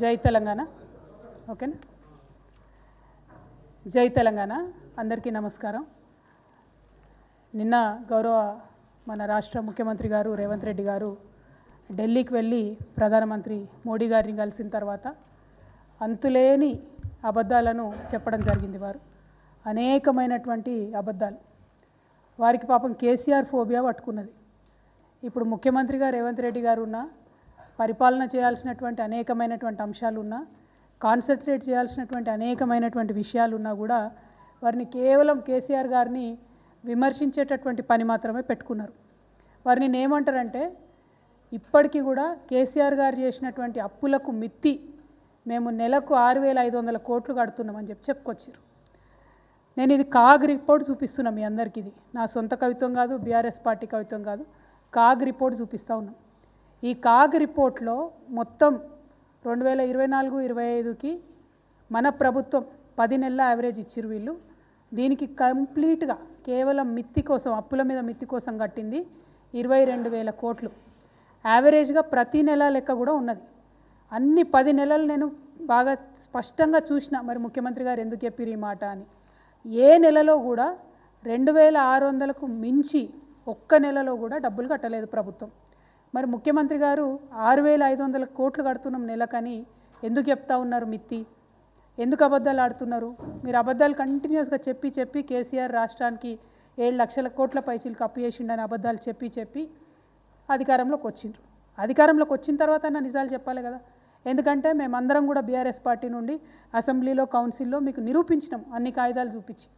జై తెలంగాణ. ఓకేనా? జై తెలంగాణ. అందరికీ నమస్కారం. నిన్న గౌరవ మన రాష్ట్ర ముఖ్యమంత్రి గారు రేవంత్ రెడ్డి గారు ఢిల్లీకి వెళ్ళి ప్రధానమంత్రి మోడీ గారిని కలిసిన తర్వాత అంతులేని అబద్ధాలను చెప్పడం జరిగింది వారు. అనేకమైనటువంటి అబద్ధాలు. వారికి పాపం కేసీఆర్ ఫోబియా పట్టుకున్నది. ఇప్పుడు ముఖ్యమంత్రిగా రేవంత్ రెడ్డి గారు ఉన్న పరిపాలన చేయాల్సినటువంటి అనేకమైనటువంటి అంశాలు ఉన్నా కాన్సన్ట్రేట్ చేయాల్సినటువంటి అనేకమైనటువంటి విషయాలు ఉన్నా కూడా వారిని కేవలం కేసీఆర్ గారిని విమర్శించేటటువంటి పని మాత్రమే పెట్టుకున్నారు. వారిని ఏమంటారంటే ఇప్పటికీ కూడా కేసీఆర్ గారు చేసినటువంటి అప్పులకు మిత్తి మేము నెలకు ఆరు వేల ఐదు వందల కోట్లు కడుతున్నామని చెప్పి చెప్పుకొచ్చారు. నేను ఇది కాగ్ రిపోర్ట్ చూపిస్తున్నా మీ అందరికీ ఇది. నా సొంత కవిత్వం కాదు బీఆర్ఎస్ పార్టీ కవిత్వం కాదు కాగ్ రిపోర్ట్ చూపిస్తూ ఉన్నాం. ఈ కాగ్ రిపోర్ట్లో మొత్తం రెండు వేల ఇరవై నాలుగు ఇరవై ఐదుకి మన ప్రభుత్వం పది నెలల యావరేజ్ ఇచ్చిరు వీళ్ళు. దీనికి కంప్లీట్గా కేవలం మిత్తి కోసం అప్పుల మీద మిత్తి కోసం కట్టింది ఇరవై రెండు వేల కోట్లు. యావరేజ్గా ప్రతి నెల లెక్క కూడా ఉన్నది. అన్ని పది నెలలు నేను బాగా స్పష్టంగా చూసిన మరి ముఖ్యమంత్రి గారు ఎందుకు చెప్పారు ఈ మాట అని. ఏ నెలలో కూడా రెండు వేల ఆరు వందలకు మించి ఒక్క నెలలో కూడా డబ్బులు కట్టలేదు ప్రభుత్వం. మరి ముఖ్యమంత్రి గారు ఆరు వేల ఐదు వందల కోట్లు కడుతున్నాం నెలకని ఎందుకు చెప్తా ఉన్నారు మిత్తి? ఎందుకు అబద్ధాలు ఆడుతున్నారు? మీరు అబద్ధాలు కంటిన్యూస్గా చెప్పి చెప్పి కేసీఆర్ రాష్ట్రానికి ఏడు లక్షల కోట్ల పైచీలకు అప్పు చేసిండని అబద్ధాలు చెప్పి చెప్పి అధికారంలోకి వచ్చిండ్రు. అధికారంలోకి వచ్చిన తర్వాత నా నిజాలు చెప్పాలి కదా. ఎందుకంటే మేమందరం కూడా బీఆర్ఎస్ పార్టీ నుండి అసెంబ్లీలో కౌన్సిల్లో మీకు నిరూపించినాం అన్ని కాగితాలు చూపించి.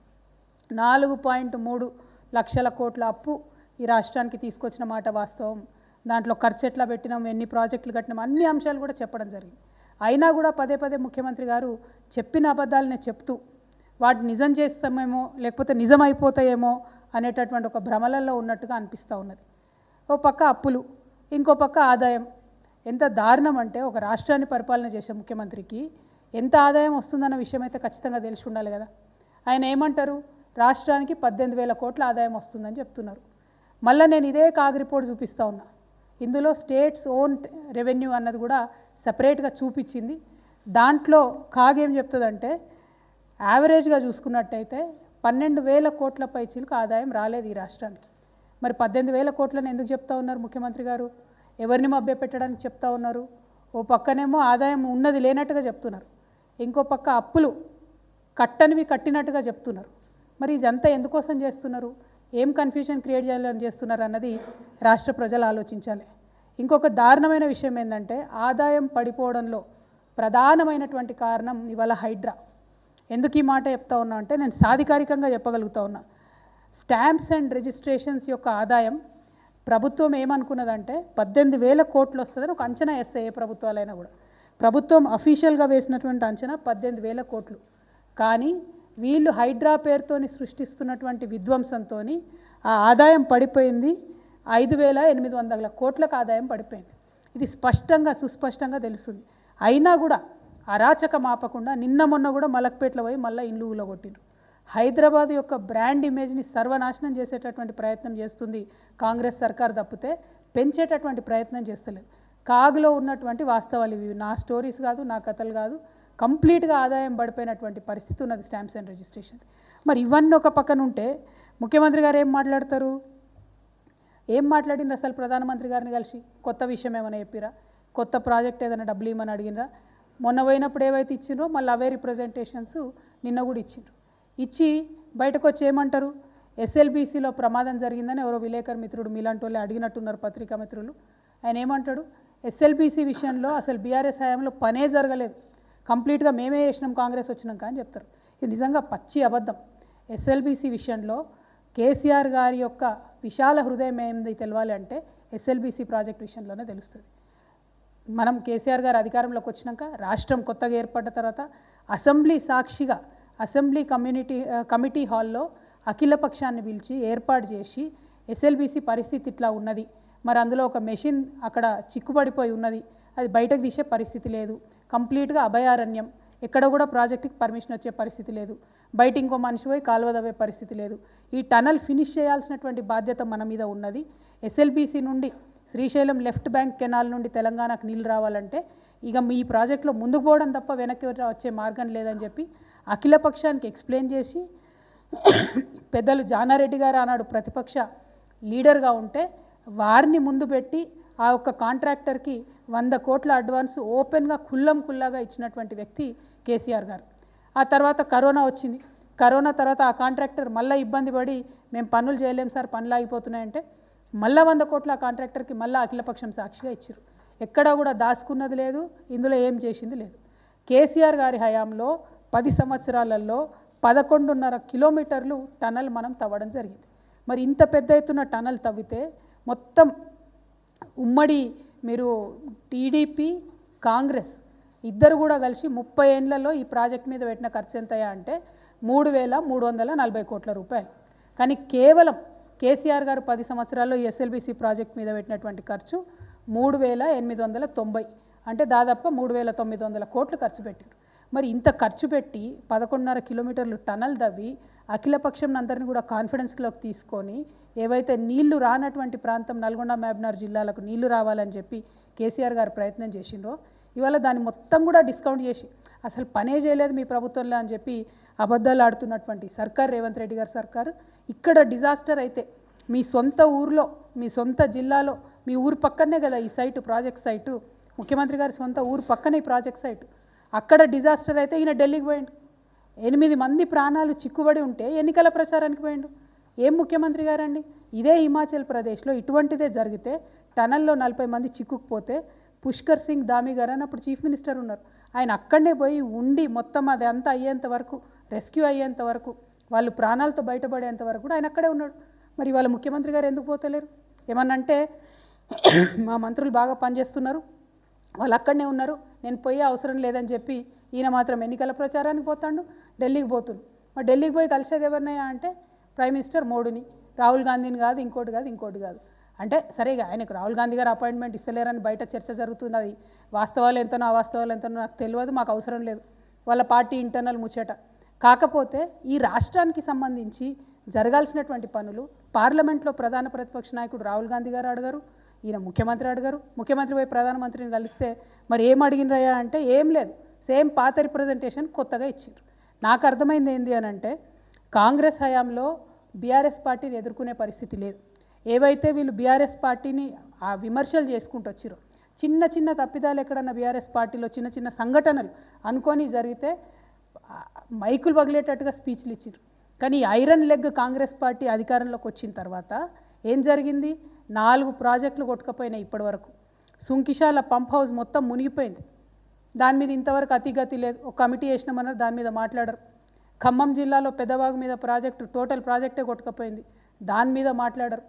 నాలుగు పాయింట్ మూడు లక్షల కోట్ల అప్పు ఈ రాష్ట్రానికి తీసుకొచ్చిన మాట వాస్తవం. దాంట్లో ఖర్చు ఎట్లా పెట్టినాం ఎన్ని ప్రాజెక్టులు కట్టినాం అన్ని అంశాలు కూడా చెప్పడం జరిగింది. అయినా కూడా పదే పదే ముఖ్యమంత్రి గారు చెప్పిన అబద్ధాలనే చెప్తూ వాటిని నిజం చేస్తామేమో లేకపోతే నిజం అయిపోతాయేమో అనేటటువంటి ఒక భ్రమలలో ఉన్నట్టుగా అనిపిస్తూ ఉన్నది. ఓ పక్క అప్పులు ఇంకో పక్క ఆదాయం. ఎంత దారుణం అంటే ఒక రాష్ట్రాన్ని పరిపాలన చేసే ముఖ్యమంత్రికి ఎంత ఆదాయం వస్తుందన్న విషయం అయితే ఖచ్చితంగా తెలిసి ఉండాలి కదా. ఆయన ఏమంటారు? రాష్ట్రానికి పద్దెనిమిది వేల కోట్ల ఆదాయం వస్తుందని చెప్తున్నారు. మళ్ళీ నేను ఇదే కాగ్ రిపోర్ట్ చూపిస్తూ ఉన్నా. ఇందులో స్టేట్స్ ఓన్ రెవెన్యూ అన్నది కూడా సపరేట్గా చూపించింది. దాంట్లో కాగ్ ఏం చెప్తుందంటే యావరేజ్గా చూసుకున్నట్టయితే పన్నెండు వేల కోట్ల పైచీలకు ఆదాయం రాలేదు ఈ రాష్ట్రానికి. మరి పద్దెనిమిది వేల కోట్లను ఎందుకు చెప్తా ఉన్నారు ముఖ్యమంత్రి గారు? ఎవరిని మభ్యపెట్టడానికి చెప్తా ఉన్నారు? ఓ పక్కనేమో ఆదాయం ఉన్నది లేనట్టుగా చెప్తున్నారు. ఇంకో పక్క అప్పులు కట్టనివి కట్టినట్టుగా చెప్తున్నారు. మరి ఇదంతా ఎందుకోసం చేస్తున్నారు? ఏం కన్ఫ్యూజన్ క్రియేట్ చేయాలని చేస్తున్నారు అన్నది రాష్ట్ర ప్రజలు ఆలోచించాలి. ఇంకొక దారుణమైన విషయం ఏంటంటే ఆదాయం పడిపోవడంలో ప్రధానమైనటువంటి కారణం ఇవాళ హైడ్రా. ఎందుకు ఈ మాట చెప్తా ఉన్నా అంటే నేను సాధికారికంగా చెప్పగలుగుతా ఉన్నా. స్టాంప్స్ అండ్ రిజిస్ట్రేషన్స్ యొక్క ఆదాయం ప్రభుత్వం ఏమనుకున్నదంటే పద్దెనిమిది వేల కోట్లు వస్తుందని ఒక అంచనా వేస్తాయి ఏ ప్రభుత్వాలైనా కూడా. ప్రభుత్వం అఫీషియల్గా వేసినటువంటి అంచనా పద్దెనిమిది వేల కోట్లు. కానీ వీళ్ళు హైడ్రా పేరుతోని సృష్టిస్తున్నటువంటి విధ్వంసంతో ఆ ఆదాయం పడిపోయింది. ఐదు వేల ఎనిమిది వందల కోట్లకు ఆదాయం పడిపోయింది. ఇది స్పష్టంగా సుస్పష్టంగా తెలుస్తుంది. అయినా కూడా అరాచకం ఆపకుండా నిన్న మొన్న కూడా మలక్పేటలో పోయి మళ్ళీ ఇండ్లు ఊలగొట్టిండ్రు. హైదరాబాద్ యొక్క బ్రాండ్ ఇమేజ్ని సర్వనాశనం చేసేటటువంటి ప్రయత్నం చేస్తుంది కాంగ్రెస్ సర్కార్ తప్పితే పెంచేటటువంటి ప్రయత్నం చేస్తలేదు. కాగులో ఉన్నటువంటి వాస్తవాలు ఇవి. నా స్టోరీస్ కాదు నా కథలు కాదు. కంప్లీట్గా ఆదాయం పడిపోయినటువంటి పరిస్థితి ఉన్నది స్టాంప్స్ అండ్ రిజిస్ట్రేషన్. మరి ఇవన్నీ ఒక పక్కన ఉంటే ముఖ్యమంత్రి గారు ఏం మాట్లాడతారు? ఏం మాట్లాడిండ్రు అసలు ప్రధానమంత్రి గారిని కలిసి? కొత్త విషయం ఏమైనా చెప్పిరా? కొత్త ప్రాజెక్ట్ ఏదైనా డబ్బులు ఇవ్వమని అడిగినరా? మొన్న పోయినప్పుడు ఏవైతే ఇచ్చిండ్రో మళ్ళీ అవే రిప్రజెంటేషన్స్ నిన్న కూడా ఇచ్చిండ్రు. ఇచ్చి బయటకు వచ్చి ఏమంటారు? ఎస్ఎల్బీసీలో ప్రమాదం జరిగిందని ఎవరో విలేకరు మిత్రుడు మీలాంటి వాళ్ళు అడిగినట్టున్నారు పత్రికా మిత్రులు. ఆయన ఏమంటాడు? ఎస్ఎల్బీసీ విషయంలో అసలు బీఆర్ఎస్ హయాంలో పనే జరగలేదు. కంప్లీట్గా మేమే చేసినాం కాంగ్రెస్ వచ్చినాక అని చెప్తారు. ఇది నిజంగా పచ్చి అబద్ధం. ఎస్ఎల్బీసీ విషయంలో కేసీఆర్ గారి యొక్క విశాల హృదయం ఏంది తెలవాలి అంటే ఎస్ఎల్బీసీ ప్రాజెక్ట్ విషయంలోనే తెలుస్తుంది. మనం కేసీఆర్ గారు అధికారంలోకి వచ్చినాక రాష్ట్రం కొత్తగా ఏర్పడ్డ తర్వాత అసెంబ్లీ సాక్షిగా అసెంబ్లీ కమ్యూనిటీ కమిటీ హాల్లో అఖిల పక్షాన్ని పిలిచి ఏర్పాటు చేసి ఎస్ఎల్బీసీ పరిస్థితి ఇట్లా ఉన్నది. మరి అందులో ఒక మెషిన్ అక్కడ చిక్కుపడిపోయి ఉన్నది. అది బయటకు తీసే పరిస్థితి లేదు. కంప్లీట్గా అభయారణ్యం. ఎక్కడ కూడా ప్రాజెక్టుకి పర్మిషన్ వచ్చే పరిస్థితి లేదు. బయట ఇంకో మనిషి పోయి కాలువ దవ్వే పరిస్థితి లేదు. ఈ టనల్ ఫినిష్ చేయాల్సినటువంటి బాధ్యత మన మీద ఉన్నది. ఎస్ఎల్బీసీ నుండి శ్రీశైలం లెఫ్ట్ బ్యాంక్ కెనాల్ నుండి తెలంగాణకు నీళ్ళు రావాలంటే ఇక మీ ప్రాజెక్టులో ముందుకు పోవడం తప్ప వెనక్కి వచ్చే మార్గం లేదని చెప్పి అఖిల పక్షానికి ఎక్స్ప్లెయిన్ చేసి పెద్దలు జానారెడ్డి గారు ఆనాడు ప్రతిపక్ష లీడర్గా ఉంటే వారిని ముందు పెట్టి ఆ ఒక్క కాంట్రాక్టర్కి వంద కోట్ల అడ్వాన్స్ ఓపెన్గా కుల్లం కుల్లాగా ఇచ్చినటువంటి వ్యక్తి కేసీఆర్ గారు. ఆ తర్వాత కరోనా వచ్చింది. కరోనా తర్వాత ఆ కాంట్రాక్టర్ మళ్ళీ ఇబ్బంది పడి మేము పనులు చేయలేం సార్ పనులు ఆగిపోతున్నాయంటే మళ్ళా వంద కోట్ల ఆ కాంట్రాక్టర్కి మళ్ళీ అఖిలపక్షం సాక్షిగా ఇచ్చారు ఎక్కడా కూడా దాచుకున్నది లేదు ఇందులో ఏం చేసింది లేదు. కేసీఆర్ గారి హయాంలో పది సంవత్సరాలలో పదకొండున్నర కిలోమీటర్లు టనల్ మనం తవ్వడం జరిగింది. మరి ఇంత పెద్ద ఎత్తున టనల్ తవ్వితే మొత్తం ఉమ్మడి మీరు టీడీపీ కాంగ్రెస్ ఇద్దరు కూడా కలిసి ముప్పై ఏండ్లలో ఈ ప్రాజెక్ట్ మీద పెట్టిన ఖర్చు ఎంతయ్యా అంటే మూడు వేల మూడు వందల నలభై కోట్ల రూపాయలు. కానీ కేవలం కేసీఆర్ గారు పది సంవత్సరాల్లో ఎస్ఎల్బీసీ ప్రాజెక్ట్ మీద పెట్టినటువంటి ఖర్చు మూడు వేల ఎనిమిది వందల తొంభై అంటే దాదాపుగా మూడు వేల తొమ్మిది వందల కోట్లు ఖర్చు పెట్టారు. మరి ఇంత ఖర్చు పెట్టి పదకొండున్నర కిలోమీటర్లు టనల్ దవ్వి అఖిలపక్షం అందరిని కూడా కాన్ఫిడెన్స్లోకి తీసుకొని ఏవైతే నీళ్ళు రానటువంటి ప్రాంతం నల్గొండ మహబూబ్నగర్ జిల్లాలకు నీళ్ళు రావాలని చెప్పి కేసీఆర్ గారు ప్రయత్నం చేసిండ్రో ఇవాళ దాన్ని మొత్తం కూడా డిస్కౌంట్ చేసి అసలు పనే చేయలేదు మీ ప్రభుత్వంలో అని చెప్పి అబద్ధాలు ఆడుతున్నటువంటి సర్కార్ రేవంత్ రెడ్డి గారి సర్కారు. ఇక్కడ డిజాస్టర్ అయితే మీ సొంత ఊర్లో మీ సొంత జిల్లాలో మీ ఊరు పక్కనే కదా ఈ సైటు ప్రాజెక్ట్ సైటు ముఖ్యమంత్రి గారి సొంత ఊరు పక్కనే ఈ ప్రాజెక్ట్ సైటు అక్కడ డిజాస్టర్ అయితే ఈయన ఢిల్లీకి పోయిండు. ఎనిమిది మంది ప్రాణాలు చిక్కుబడి ఉంటే ఎన్నికల ప్రచారానికి పోయిండు. ఏం ముఖ్యమంత్రి గారండి? ఇదే హిమాచల్ ప్రదేశ్లో ఇటువంటిదే జరిగితే టనల్లో నలభై మంది చిక్కుకుపోతే పుష్కర్ సింగ్ దామి గారు అని అప్పుడు చీఫ్ మినిస్టర్ ఉన్నారు. ఆయన అక్కడనే పోయి ఉండి మొత్తం అది అంతా అయ్యేంత వరకు రెస్క్యూ అయ్యేంత వరకు వాళ్ళు ప్రాణాలతో బయటపడేంత వరకు కూడా ఆయన అక్కడే ఉన్నాడు. మరి వాళ్ళ ముఖ్యమంత్రి గారు ఎందుకు పోతలేరు? ఏమన్నంటే మా మంత్రులు బాగా పనిచేస్తున్నారు. వాళ్ళు అక్కడనే ఉన్నారు. నేను పోయే అవసరం లేదని చెప్పి ఈయన మాత్రం ఎన్నికల ప్రచారానికి పోతాడు ఢిల్లీకి పోతుండు. మరి ఢిల్లీకి పోయి కలిసేది ఎవరినయ్యా అంటే ప్రైమ్ మినిస్టర్ మోడీని. రాహుల్ గాంధీని కాదు ఇంకోటి కాదు ఇంకోటి కాదు. అంటే సరే ఆయనకు రాహుల్ గాంధీ గారు అపాయింట్మెంట్ ఇస్తలేరని బయట చర్చ జరుగుతుంది. అది వాస్తవాలు ఎంతనో అవాస్తవాలు ఎంతనో నాకు తెలియదు మాకు అవసరం లేదు. వాళ్ళ పార్టీ ఇంటర్నల్ ముచ్చట. కాకపోతే ఈ రాష్ట్రానికి సంబంధించి జరగాల్సినటువంటి పనులు పార్లమెంట్లో ప్రధాన ప్రతిపక్ష నాయకుడు రాహుల్ గాంధీ గారు అడగారు ఈయన ముఖ్యమంత్రి అడిగారు. ముఖ్యమంత్రి పోయి ప్రధానమంత్రిని కలిస్తే మరి ఏం అడిగినరయ్యా అంటే ఏం లేదు సేమ్ పాత రిప్రజెంటేషన్ కొత్తగా ఇచ్చిండ్రు. నాకు అర్థమైంది ఏంది అని అంటే కాంగ్రెస్ హయాంలో బీఆర్ఎస్ పార్టీని ఎదుర్కొనే పరిస్థితి లేదు. ఏవైతే వీళ్ళు బీఆర్ఎస్ పార్టీని ఆ విమర్శలు చేసుకుంటూ వచ్చిరో చిన్న చిన్న తప్పిదాలు ఎక్కడన్నా బీఆర్ఎస్ పార్టీలో చిన్న చిన్న సంఘటనలు అనుకొని జరిగితే మైకులు పగిలేటట్టుగా స్పీచ్లు ఇచ్చారు కానీ ఐరన్ లెగ్ కాంగ్రెస్ పార్టీ అధికారంలోకి వచ్చిన తర్వాత ఏం జరిగింది? నాలుగు ప్రాజెక్టులు కొట్టుకపోయినాయి ఇప్పటివరకు. సుంకిశాల పంప్ హౌస్ మొత్తం మునిగిపోయింది. దాని మీద ఇంతవరకు అతిగతి లేదు. ఒక కమిటీ వేసినామన్నారు దాని మీద మాట్లాడరు. ఖమ్మం జిల్లాలో పెద్దవాగు మీద ప్రాజెక్టు టోటల్ ప్రాజెక్టే కొట్టుకపోయింది. దాని మీద మాట్లాడరు.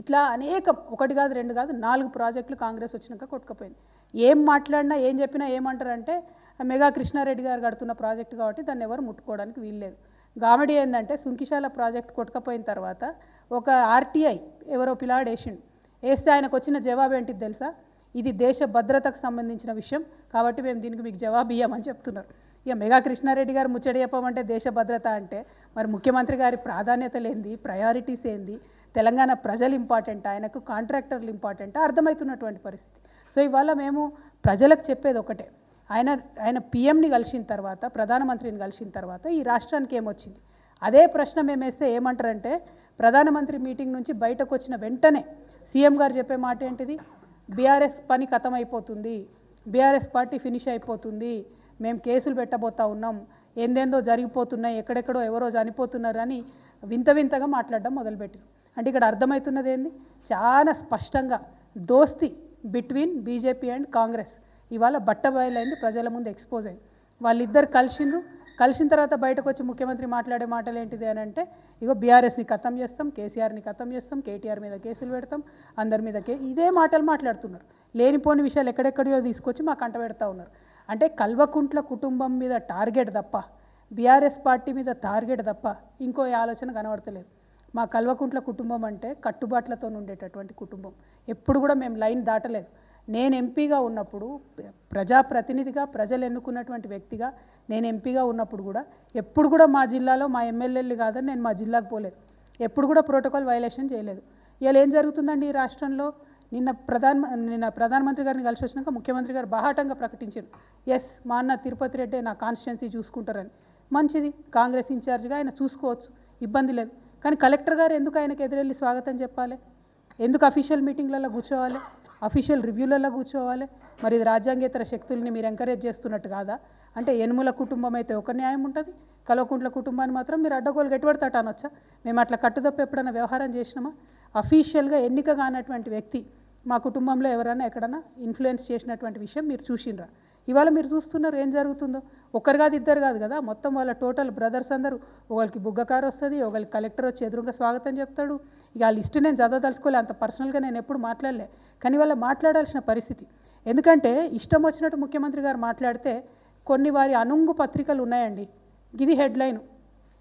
ఇట్లా అనేకం ఒకటి కాదు రెండు కాదు నాలుగు ప్రాజెక్టులు కాంగ్రెస్ వచ్చినాక కొట్టుకుపోయింది. ఏం మాట్లాడినా ఏం చెప్పినా ఏమంటారంటే మెగా కృష్ణారెడ్డి గారు కడుతున్న ప్రాజెక్టు కాబట్టి దాన్ని ఎవరు ముట్టుకోవడానికి వీల్లేదు. గామెడీ ఏంటంటే సుంకిశాల ప్రాజెక్ట్ కొట్టుకపోయిన తర్వాత ఒక ఆర్టీఐ ఎవరో పిలాడేసిండు. వేస్తే ఆయనకు వచ్చిన జవాబు ఏంటిది తెలుసా? ఇది దేశ భద్రతకు సంబంధించిన విషయం. కాబట్టి మేము దీనికి మీకు జవాబు ఇవ్వమని చెప్తున్నారు. ఇక మెగా కృష్ణారెడ్డి గారు ముచ్చడి చెప్పమంటే దేశ భద్రత అంటే మరి ముఖ్యమంత్రి గారి ప్రాధాన్యత ఏంది ప్రయారిటీస్ ఏంది? తెలంగాణ ప్రజలు ఇంపార్టెంట్? ఆయనకు కాంట్రాక్టర్లు ఇంపార్టెంట్? అర్థమవుతున్నటువంటి పరిస్థితి. సో ఇవాళ మేము ప్రజలకు చెప్పేది ఒకటే. ఆయన ఆయన పిఎంని కలిసిన తర్వాత ప్రధానమంత్రిని కలిసిన తర్వాత ఈ రాష్ట్రానికి ఏమొచ్చింది? అదే ప్రశ్న మేము వేస్తే ఏమంటారంటే ప్రధానమంత్రి మీటింగ్ నుంచి బయటకు వచ్చిన వెంటనే సీఎం గారు చెప్పే మాట ఏంటిది? బీఆర్ఎస్ పని ఖతం అయిపోతుంది బీఆర్ఎస్ పార్టీ ఫినిష్ అయిపోతుంది. మేము కేసులు పెట్టబోతా ఉన్నాం. ఏందేందో జరిగిపోతున్నాయి ఎక్కడెక్కడో ఎవరో చనిపోతున్నారు అని వింత వింతగా మాట్లాడడం మొదలుపెట్టారు. అంటే ఇక్కడ అర్థమవుతున్నది ఏంది? చాలా స్పష్టంగా దోస్తి బిట్వీన్ బీజేపీ అండ్ కాంగ్రెస్. ఇవాళ బట్ట బయలైంది ప్రజల ముందు ఎక్స్పోజ్ అయింది. వాళ్ళిద్దరు కలిసిండ్రు. కలిసిన తర్వాత బయటకు వచ్చి ముఖ్యమంత్రి మాట్లాడే మాటలు ఏంటిది అని అంటే ఇగో బీఆర్ఎస్ని ఖతం చేస్తాం కేసీఆర్ని ఖతం చేస్తాం కేటీఆర్ మీద కేసులు పెడతాం అందరి మీద కే ఇదే మాటలు మాట్లాడుతున్నారు. లేనిపోని విషయాలు ఎక్కడెక్కడో తీసుకొచ్చి మాకు అంట పెడతా ఉన్నారు. అంటే కల్వకుంట్ల కుటుంబం మీద టార్గెట్ తప్ప బీఆర్ఎస్ పార్టీ మీద టార్గెట్ తప్ప ఇంకో ఆలోచన కనబడతలేదు. మా కల్వకుంట్ల కుటుంబం అంటే కట్టుబాట్లతో ఉండేటటువంటి కుటుంబం. ఎప్పుడు కూడా మేము లైన్ దాటలేదు. నేను ఎంపీగా ఉన్నప్పుడు ప్రజాప్రతినిధిగా ప్రజలు ఎన్నుకున్నటువంటి వ్యక్తిగా నేను ఎంపీగా ఉన్నప్పుడు కూడా ఎప్పుడు కూడా మా జిల్లాలో మా ఎమ్మెల్యేలు కాదని నేను మా జిల్లాకు పోలేదు. ఎప్పుడు కూడా ప్రోటోకాల్ వైలేషన్ చేయలేదు. ఇవాళ ఏం జరుగుతుందండి ఈ రాష్ట్రంలో? నిన్న ప్రధాన నిన్న ప్రధానమంత్రి గారిని కలిసి వచ్చినాక ముఖ్యమంత్రి గారు బాహాటంగా ప్రకటించారు. ఎస్ మా అన్న తిరుపతి రెడ్డి నా కాన్స్టిట్యున్సీ చూసుకుంటారని. మంచిది కాంగ్రెస్ ఇన్ఛార్జ్గా ఆయన చూసుకోవచ్చు. ఇబ్బంది లేదు. కానీ కలెక్టర్ గారు ఎందుకు ఆయనకు ఎదురెళ్ళి స్వాగతం చెప్పాలి? ఎందుకు అఫీషియల్ మీటింగ్లలో కూర్చోవాలి? అఫీషియల్ రివ్యూలలో కూర్చోవాలి? మరి ఇది రాజ్యాంగేతర శక్తుల్ని మీరు ఎంకరేజ్ చేస్తున్నట్టు కాదా? అంటే ఎనుముల కుటుంబం అయితే ఒక న్యాయం ఉంటుంది కలవకుంట్ల కుటుంబాన్ని మాత్రం మీరు అడ్డగోలు గట్టిపడతాట అనొచ్చా? మేము అట్లా కట్టుదప్ప ఎప్పుడైనా వ్యవహారం చేసినామా? అఫీషియల్గా ఎన్నిక కానటువంటి వ్యక్తి మా కుటుంబంలో ఎవరైనా ఎక్కడైనా ఇన్ఫ్లుయెన్స్ చేసినటువంటి విషయం మీరు చూసినరా? ఇవాళ మీరు చూస్తున్నారు ఏం జరుగుతుందో. ఒకరు కాదు ఇద్దరు కాదు కదా. మొత్తం వాళ్ళ టోటల్ బ్రదర్స్ అందరూ ఒకరికి బుగ్గకారు వస్తుంది ఒకరికి కలెక్టర్ వచ్చి ఎదురుగా స్వాగతం చెప్తాడు. ఇక ఆ లిస్ట్ నేను చదవదలుచుకోలే అంత పర్సనల్గా నేను ఎప్పుడు మాట్లాడలే. కానీ వాళ్ళ మాట్లాడాల్సిన పరిస్థితి. ఎందుకంటే ఇష్టం వచ్చినట్టు ముఖ్యమంత్రి గారు మాట్లాడితే కొన్ని వారి అనుంగు పత్రికలు ఉన్నాయండి. ఇది హెడ్లైన్.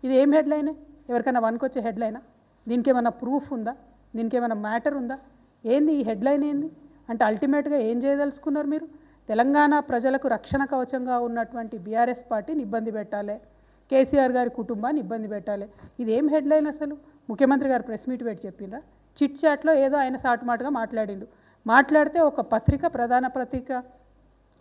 ఇది ఏం హెడ్లైన్? ఎవరికైనా వనుకొచ్చే హెడ్లైనా? దీనికి ఏమైనా ప్రూఫ్ ఉందా? దీనికి ఏమైనా మ్యాటర్ ఉందా? ఏంది ఈ హెడ్లైన్ ఏంది? అంటే అల్టిమేట్గా ఏం చేయదలుచుకున్నారు మీరు? తెలంగాణ ప్రజలకు రక్షణ కవచంగా ఉన్నటువంటి బీఆర్ఎస్ పార్టీని ఇబ్బంది పెట్టాలి. కేసీఆర్ గారి కుటుంబాన్ని ఇబ్బంది పెట్టాలి. ఇది ఏం హెడ్లైన్ అసలు? ముఖ్యమంత్రి గారు ప్రెస్ మీట్ పెట్టి చెప్పినరా చిట్ చాట్లో ఏదో ఆయన సాటుమాటుగా మాట్లాడిండు. మాట్లాడితే ఒక పత్రిక ప్రధాన పత్రిక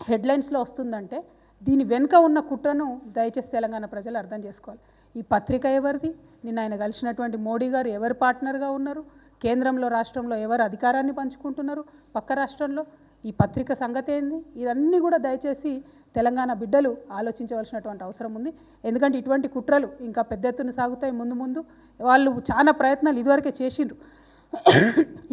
హెడ్లైన్స్లో వస్తుందంటే దీని వెనుక ఉన్న కుట్రను దయచేసి తెలంగాణ ప్రజలు అర్థం చేసుకోవాలి. ఈ పత్రిక ఎవరిది? నిన్న ఆయన కలిసినటువంటి మోడీ గారు ఎవరు పార్ట్నర్గా ఉన్నారు? కేంద్రంలో రాష్ట్రంలో ఎవరు అధికారాన్ని పంచుకుంటున్నారు? పక్క రాష్ట్రంలో ఈ పత్రిక సంగతి ఏంది? ఇవన్నీ కూడా దయచేసి తెలంగాణ బిడ్డలు ఆలోచించవలసినటువంటి అవసరం ఉంది. ఎందుకంటే ఇటువంటి కుట్రలు ఇంకా పెద్ద ఎత్తున సాగుతాయి ముందు ముందు. వాళ్ళు చాలా ప్రయత్నాలు ఇదివరకే చేసిండ్రు.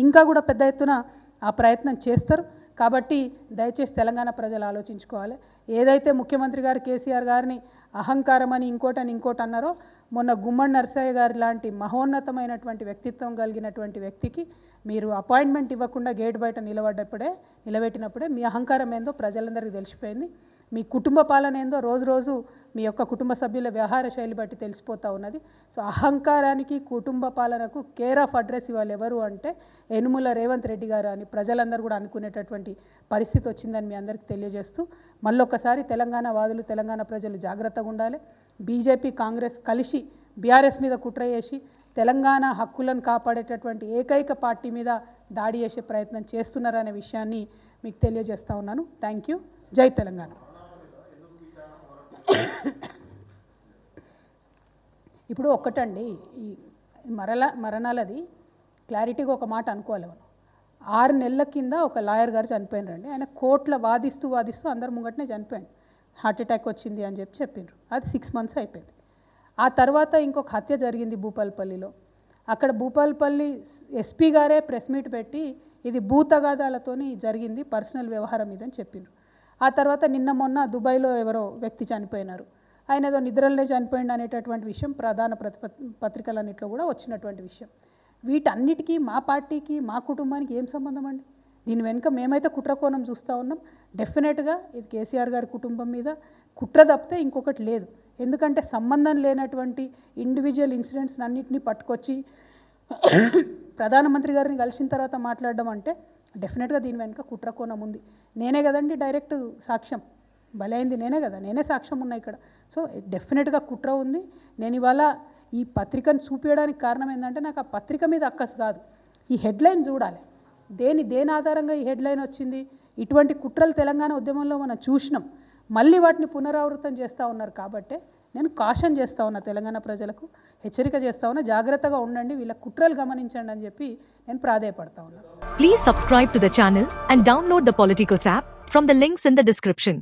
ఇంకా కూడా పెద్ద ఎత్తున ఆ ప్రయత్నం చేస్తారు. కాబట్టి దయచేసి తెలంగాణ ప్రజలు ఆలోచించుకోవాలి. ఏదైతే ముఖ్యమంత్రి గారు కేసీఆర్ గారిని అహంకారం అని ఇంకోటని ఇంకోటి అన్నారో మొన్న గుమ్మడి నరసయ్య గారి లాంటి మహోన్నతమైనటువంటి వ్యక్తిత్వం కలిగినటువంటి వ్యక్తికి మీరు అపాయింట్మెంట్ ఇవ్వకుండా గేట్ బయట నిలబడ్డప్పుడే నిలబెట్టినప్పుడే మీ అహంకారం ఏందో ప్రజలందరికీ తెలిసిపోయింది. మీ కుటుంబ పాలన ఏందో రోజు రోజు మీ యొక్క కుటుంబ సభ్యుల వ్యవహార శైలి బట్టి తెలిసిపోతూ ఉన్నది. సో అహంకారానికి కుటుంబ పాలనకు కేర్ ఆఫ్ అడ్రస్ ఇవాళ ఎవరు అంటే ఎనుముల రేవంత్ రెడ్డి గారు అని ప్రజలందరూ కూడా అనుకునేటటువంటి పరిస్థితి వచ్చిందని మీ అందరికీ తెలియజేస్తూ మళ్ళొక్కసారి తెలంగాణ వాదులు తెలంగాణ ప్రజలు జాగ్రత్తగా ఉండాలి. బీజేపీ కాంగ్రెస్ కలిసి బీఆర్ఎస్ మీద కుట్ర చేసి తెలంగాణ హక్కులను కాపాడేటటువంటి ఏకైక పార్టీ మీద దాడి చేసే ప్రయత్నం చేస్తున్నారనే విషయాన్ని మీకు తెలియజేస్తా ఉన్నాను. Thank you. జై తెలంగాణ. ఇప్పుడు ఒక్కటండి ఈ మరల మరణాలది క్లారిటీగా ఒక మాట అనుకోవాలి మనం. ఆరు నెలల కింద ఒక లాయర్ గారు చనిపోయినారండి. ఆయన కోట్ల వాదిస్తూ వాదిస్తూ అందరు ముంగటనే చనిపోయాడు. హార్ట్ అటాక్ వచ్చింది అని చెప్పి చెప్పిండ్రు. అది సిక్స్ మంత్స్ అయిపోయింది. ఆ తర్వాత ఇంకొక హత్య జరిగింది భూపాలపల్లిలో. అక్కడ భూపాలపల్లి ఎస్పీ గారే ప్రెస్ మీట్ పెట్టి ఇది భూతగాదాలతోని జరిగింది పర్సనల్ వ్యవహారం ఇదని చెప్పిండ్రు. ఆ తర్వాత నిన్న మొన్న దుబాయ్లో ఎవరో వ్యక్తి చనిపోయినారు. ఆయన ఏదో నిద్రలనే చనిపోయింది అనేటటువంటి విషయం ప్రధాన ప్రతి పత్రికలన్నింటిలో కూడా వచ్చినటువంటి విషయం. వీటన్నిటికీ మా పార్టీకి మా కుటుంబానికి ఏం సంబంధం అండి? దీని వెనుక మేమైతే కుట్రకోణం చూస్తూ ఉన్నాం. డెఫినెట్గా ఇది కేసీఆర్ గారి కుటుంబం మీద కుట్ర తప్పితే ఇంకొకటి లేదు. ఎందుకంటే సంబంధం లేనటువంటి ఇండివిజువల్ ఇన్సిడెంట్స్ అన్నింటినీ పట్టుకొచ్చి ప్రధానమంత్రి గారిని కలిసిన తర్వాత మాట్లాడడం అంటే డెఫినెట్గా దీని వెనుక కుట్రకోణం ఉంది. నేనే కదండి డైరెక్ట్ సాక్ష్యం. బలైంది నేనే కదా నేనే సాక్ష్యం ఉన్నా ఇక్కడ. సో డెఫినెట్గా కుట్ర ఉంది. నేను ఇవాళ ఈ పత్రికను చూపించడానికి కారణం ఏంటంటే నాకు ఆ పత్రిక మీద అక్కస్ కాదు. ఈ హెడ్లైన్ చూడాలి. దేని దేని ఆధారంగా ఈ హెడ్లైన్ వచ్చింది? ఇటువంటి కుట్రలు తెలంగాణ ఉద్యమంలో మనం చూసినాం. మళ్ళీ వాటిని పునరావృతం చేస్తూ ఉన్నారు కాబట్టే నేను కాషన్ చేస్తూ ఉన్నా తెలంగాణ ప్రజలకు. హెచ్చరిక చేస్తూ ఉన్నా జాగ్రత్తగా ఉండండి వీళ్ళ కుట్రలు గమనించండి అని చెప్పి నేను ప్రాధేయపడతా ఉన్నా. Please subscribe to the channel and download the Politikos app from the links in the description